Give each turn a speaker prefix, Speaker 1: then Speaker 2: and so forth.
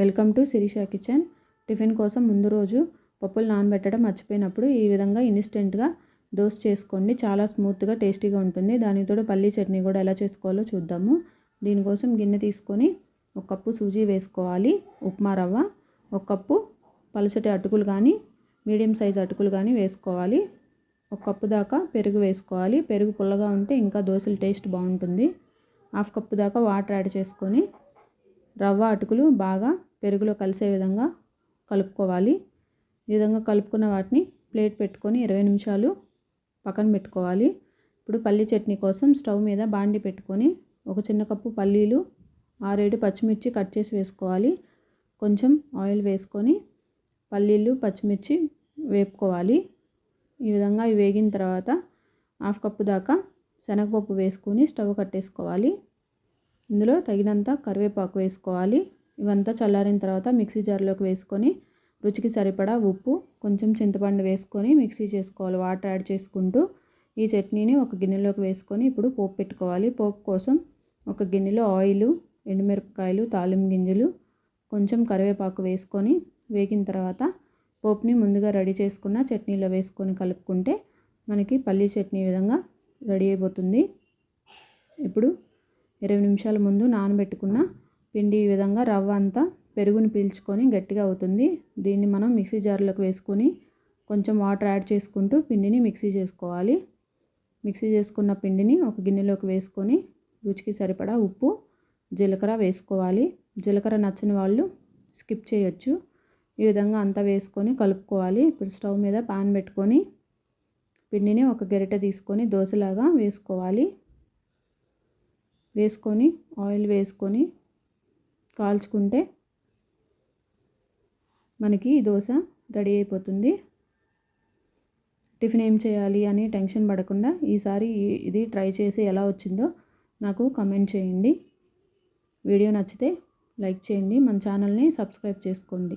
Speaker 1: Welcome to Shirisha kitchen. Tiffin కోసం ముందు రోజు పప్పులు నానబెట్టడం మర్చిపోయినప్పుడు ఈ విధంగా ఇన్స్టెంట్గా దోశ చేసుకోండి. చాలా స్మూత్గా టేస్టీగా ఉంటుంది. దానితో పల్లీ చట్నీ కూడా ఎలా చేసుకోవాలో చూద్దాము. దీనికోసం గిన్నె తీసుకొని ఒక కప్పు సూజీ వేసుకోవాలి. ఉప్మా రవ్వ ఒక కప్పు పలచటి అటుకులు కానీ మీడియం సైజ్ అటుకులు కానీ వేసుకోవాలి. ఒక కప్పు దాకా పెరుగు వేసుకోవాలి. పెరుగు పుల్లగా ఉంటే ఇంకా దోశల టేస్ట్ బాగుంటుంది. హాఫ్ కప్పు దాకా వాటర్ యాడ్ చేసుకొని రవ్వ అటుకులు బాగా పెరుగులో కలిసే విధంగా కలుపుకోవాలి. ఈ విధంగా కలుపుకున్న వాటిని ప్లేట్ పెట్టుకొని ఇరవై నిమిషాలు పక్కన పెట్టుకోవాలి. ఇప్పుడు పల్లీ చట్నీ కోసం స్టవ్ మీద బాండి పెట్టుకొని ఒక చిన్న కప్పు పల్లీలు ఆరేడు పచ్చిమిర్చి కట్ చేసి వేసుకోవాలి. కొంచెం ఆయిల్ వేసుకొని పల్లీలు పచ్చిమిర్చి వేపుకోవాలి. ఈ విధంగా ఇవి వేగిన తర్వాత హాఫ్ కప్పు దాకా శనగపప్పు వేసుకొని స్టవ్ కట్టేసుకోవాలి. ఇందులో తగినంత కరివేపాకు వేసుకోవాలి. ఇవంతా చల్లారిన తర్వాత మిక్సీ జార్లోకి వేసుకొని రుచికి సరిపడా ఉప్పు కొంచెం చింతపండు వేసుకొని మిక్సీ చేసుకోవాలి. వాటర్ యాడ్ చేసుకుంటూ ఈ చట్నీని ఒక గిన్నెలోకి వేసుకొని ఇప్పుడు పోపు పెట్టుకోవాలి. పోపు కోసం ఒక గిన్నెలో ఆయిల్ ఎండుమిరపకాయలు తాలిం గింజలు కొంచెం కరివేపాకు వేసుకొని వేగిన తర్వాత పోపుని ముందుగా రెడీ చేసుకున్న చట్నీలో వేసుకొని కలుపుకుంటే మనకి పల్లీ చట్నీ విధంగా రెడీ అయిపోతుంది. ఇప్పుడు ఇరవై నిమిషాల ముందు నానబెట్టుకున్న పిండి ఈ విధంగా రవ్వ అంతా పెరుగుని పీల్చుకొని గట్టిగా అవుతుంది. దీన్ని మనం మిక్సీ జార్లోకి వేసుకొని కొంచెం వాటర్ యాడ్ చేసుకుంటూ పిండిని మిక్సీ చేసుకోవాలి. మిక్సీ చేసుకున్న పిండిని ఒక గిన్నెలోకి వేసుకొని రుచికి సరిపడా ఉప్పు జీలకర్ర వేసుకోవాలి. జీలకర్ర నచ్చని వాళ్ళు స్కిప్ చేయొచ్చు. ఈ విధంగా అంతా వేసుకొని కలుపుకోవాలి. ఇప్పుడు స్టవ్ మీద పాన్ పెట్టుకొని పిండిని ఒక గరిటె తీసుకొని దోశలాగా వేసుకోవాలి. వేసుకొని ఆయిల్ వేసుకొని కాల్చుకుంటే మనకి ఈ దోశ రెడీ అయిపోతుంది. టిఫిన్ ఏం చేయాలి అని టెన్షన్ పడకుండా ఈసారి ఇది ట్రై చేసి ఎలా వచ్చిందో నాకు కమెంట్ చేయండి. వీడియో నచ్చితే లైక్ చేయండి. మన ఛానల్ని సబ్స్క్రైబ్ చేసుకోండి.